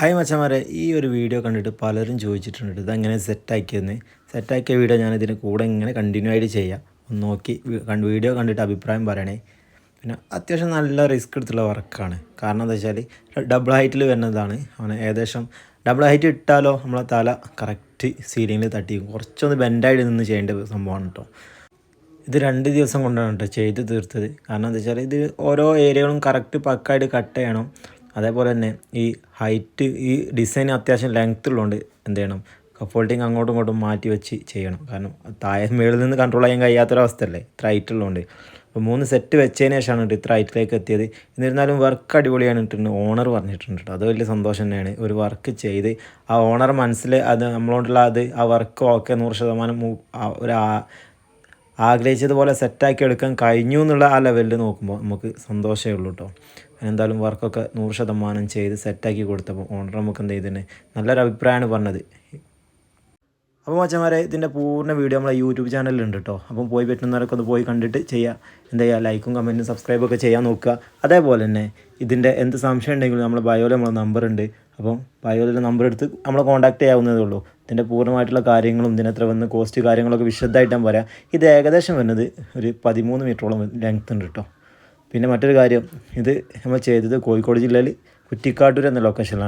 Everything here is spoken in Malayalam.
ഹായ് മച്ചന്മാരെ ഈ ഒരു വീഡിയോ കണ്ടിട്ട് പലരും ചോദിച്ചിട്ടുണ്ട് ഇതെങ്ങനെ സെറ്റാക്കിയെന്ന്. സെറ്റാക്കിയ വീഡിയോ ഞാൻ ഇതിന് കൂടെ ഇങ്ങനെ കണ്ടിന്യൂ ആയിട്ട് ചെയ്യാം. ഒന്ന് നോക്കി വീഡിയോ കണ്ടിട്ട് അഭിപ്രായം പറയണേ. പിന്നെ അത്യാവശ്യം നല്ല റിസ്ക് എടുത്തുള്ള വർക്കാണ്. കാരണം എന്താ വെച്ചാൽ ഡബിൾ ഹൈറ്റിൽ വരുന്നതാണ്. അവന് ഏകദേശം ഡബിൾ ഹൈറ്റ് ഇട്ടാലോ നമ്മളെ തല കറക്റ്റ് സീലിങ്ങിൽ തട്ടി കുറച്ചൊന്ന് ബെൻഡായിട്ട് നിന്ന് ചെയ്യേണ്ട സംഭവമാണ് കേട്ടോ ഇത് രണ്ട് ദിവസം കൊണ്ടാണ് കേട്ടോ ചെയ്ത് തീർത്തത്. കാരണം എന്താ വെച്ചാൽ ഇത് ഓരോ ഏരിയകളും കറക്റ്റ് പക്കായിട്ട് കട്ട് ചെയ്യണം. അതേപോലെ തന്നെ ഈ ഹൈറ്റ് ഈ ഡിസൈൻ അത്യാവശ്യം ലെങ്ത് ഉള്ളതുകൊണ്ട് എന്ത് ചെയ്യണം? കഫോൾട്ടിങ് അങ്ങോട്ടും ഇങ്ങോട്ടും മാറ്റി വെച്ച് ചെയ്യണം. കാരണം താഴെ മേളിൽ നിന്ന് കൺട്രോൾ ചെയ്യാൻ കഴിയാത്തൊരവസ്ഥയല്ലേ? ഇത്ര ഹൈറ്റ് ഉള്ളതുകൊണ്ട് അപ്പോൾ മൂന്ന് സെറ്റ് വെച്ചതിന് ശേഷമാണ് കേട്ടോ ഇത്ര ഹൈറ്റിലേക്ക് എത്തിയത്. എന്നിരുന്നാലും വർക്ക് അടിപൊളിയാണ് ഇട്ടുണ്ട് ഓണർ പറഞ്ഞിട്ടുണ്ട് കേട്ടോ അത് വലിയ സന്തോഷം തന്നെയാണ്. ഒരു വർക്ക് ചെയ്ത് ആ ഓണർ മനസ്സിൽ അത് നമ്മളോടുള്ള അത് ആ വർക്ക് ഓക്കെ നൂറ് ശതമാനം ഒരു ആഗ്രഹിച്ചതുപോലെ സെറ്റാക്കി എടുക്കാൻ കഴിഞ്ഞു എന്നുള്ള ആ ലെവലിൽ നോക്കുമ്പോൾ നമുക്ക് സന്തോഷമേ ഉള്ളൂ കേട്ടോ എന്തായാലും വർക്കൊക്കെ നൂറ് ശതമാനം ചെയ്ത് സെറ്റാക്കി കൊടുത്തപ്പോൾ ഓണർ നമുക്ക് എന്ത് ചെയ്തിന്? നല്ലൊരു അഭിപ്രായമാണ് പറഞ്ഞത്. അപ്പോൾ മച്ചന്മാരെ ഇതിന്റെ പൂർണ വീഡിയോ നമ്മളെ യൂട്യൂബ് ചാനലിലുണ്ട് കേട്ടോ അപ്പം പോയി പറ്റുന്നവരൊക്കെ ഒന്ന് പോയി കണ്ടിട്ട് ചെയ്യുക എന്താ ചെയ്യുക ലൈക്കും കമന്റും സബ്സ്ക്രൈബൊക്കെ ചെയ്യാൻ നോക്കുക. അതേപോലെ തന്നെ ഇതിന്റെ എന്ത് സംശയം ഉണ്ടെങ്കിലും നമ്മളെ ബയോയിൽ നമ്മളെ നമ്പർ ഉണ്ട്. അപ്പം ബയോയിലെ നമ്പർ എടുത്ത് നമ്മളെ കോൺടാക്ട് ചെയ്യാവുന്നതേ ഉള്ളൂ. ഇതിന്റെ പൂർണമായിട്ടുള്ള കാര്യങ്ങളും ഇതിനെത്ര വന്ന് കോസ്റ്റ് കാര്യങ്ങളൊക്കെ വിശദമായിട്ട് ഞാൻ പറയാം. ഇത് ഏകദേശം വരുന്നത് ഒരു പതിമൂന്ന് മീറ്ററോളം ലെങ്ത് ഉണ്ട് കേട്ടോ പിന്നെ മറ്റൊരു കാര്യം ഇത് നമ്മൾ ചെയ്തത് കോഴിക്കോട് ജില്ലയിൽ കുറ്റിക്കാട്ടൂർ എന്ന ലൊക്കേഷനിലാണ്